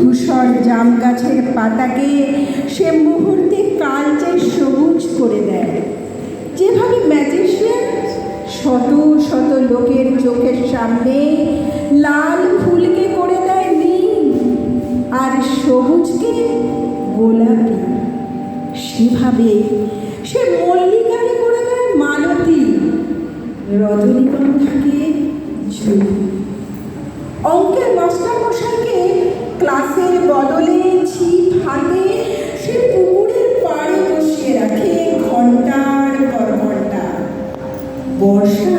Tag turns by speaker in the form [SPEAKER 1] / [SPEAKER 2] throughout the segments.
[SPEAKER 1] ধূসর জাম গাছের পাতাকে সে মুহূর্তে কালচে সবুজ করে দেয়। যেভাবে ম্যাজিশিয়ান শত শত লোকের চোখের সামনে লাল ফুলকে করে দেয় নীল আর সবুজকে গোলাপি, সেভাবে সে মল্লিকারে করে দেয় মালতী। রজনীগন্ধাকে ঝুলি। অঙ্কের মাস্টার মশাইকে ক্লাসের বদলে ছিপ হাতে সে পুকুরের পাড়ে বসিয়ে রাখে ঘণ্টার পর ঘণ্টা বর্ষা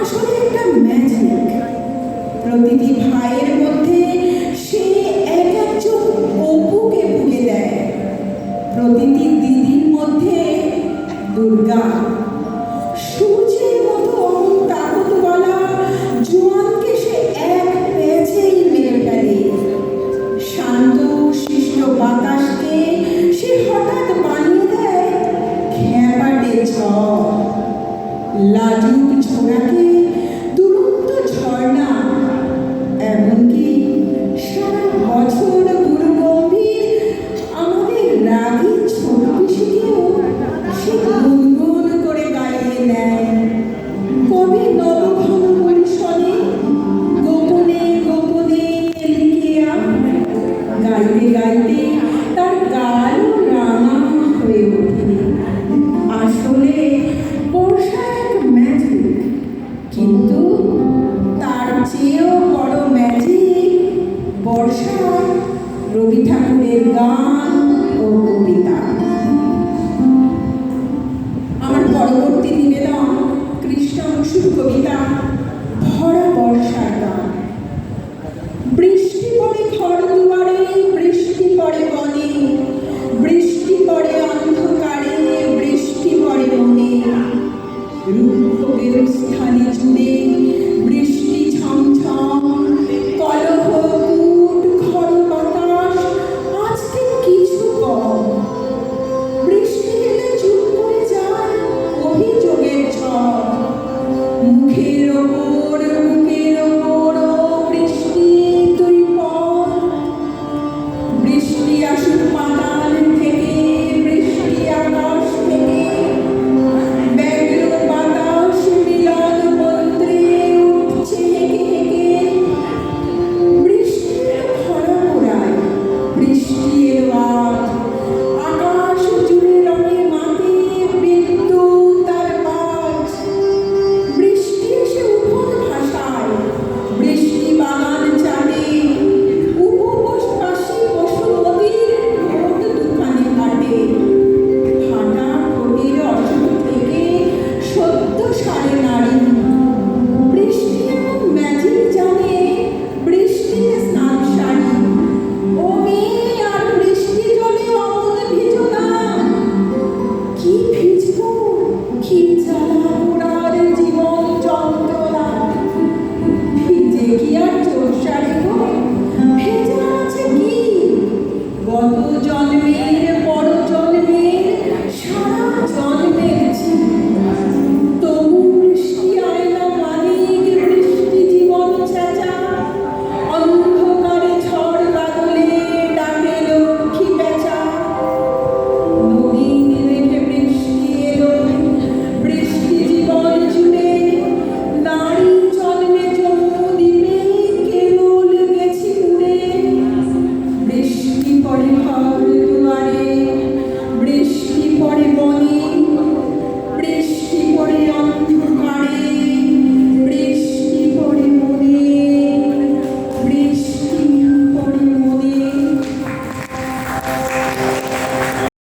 [SPEAKER 1] আসলে একটা ম্যাজিক প্রতিটি ভাইয়ের মধ্যে সে এক একজন অপুকে ভুলে দেয়। প্রতিটি দিদির মধ্যে Durga. la juhudi chukuu yake রবি ঠাকুরের গান ও কবিতা। আমার পরবর্তী কবিতা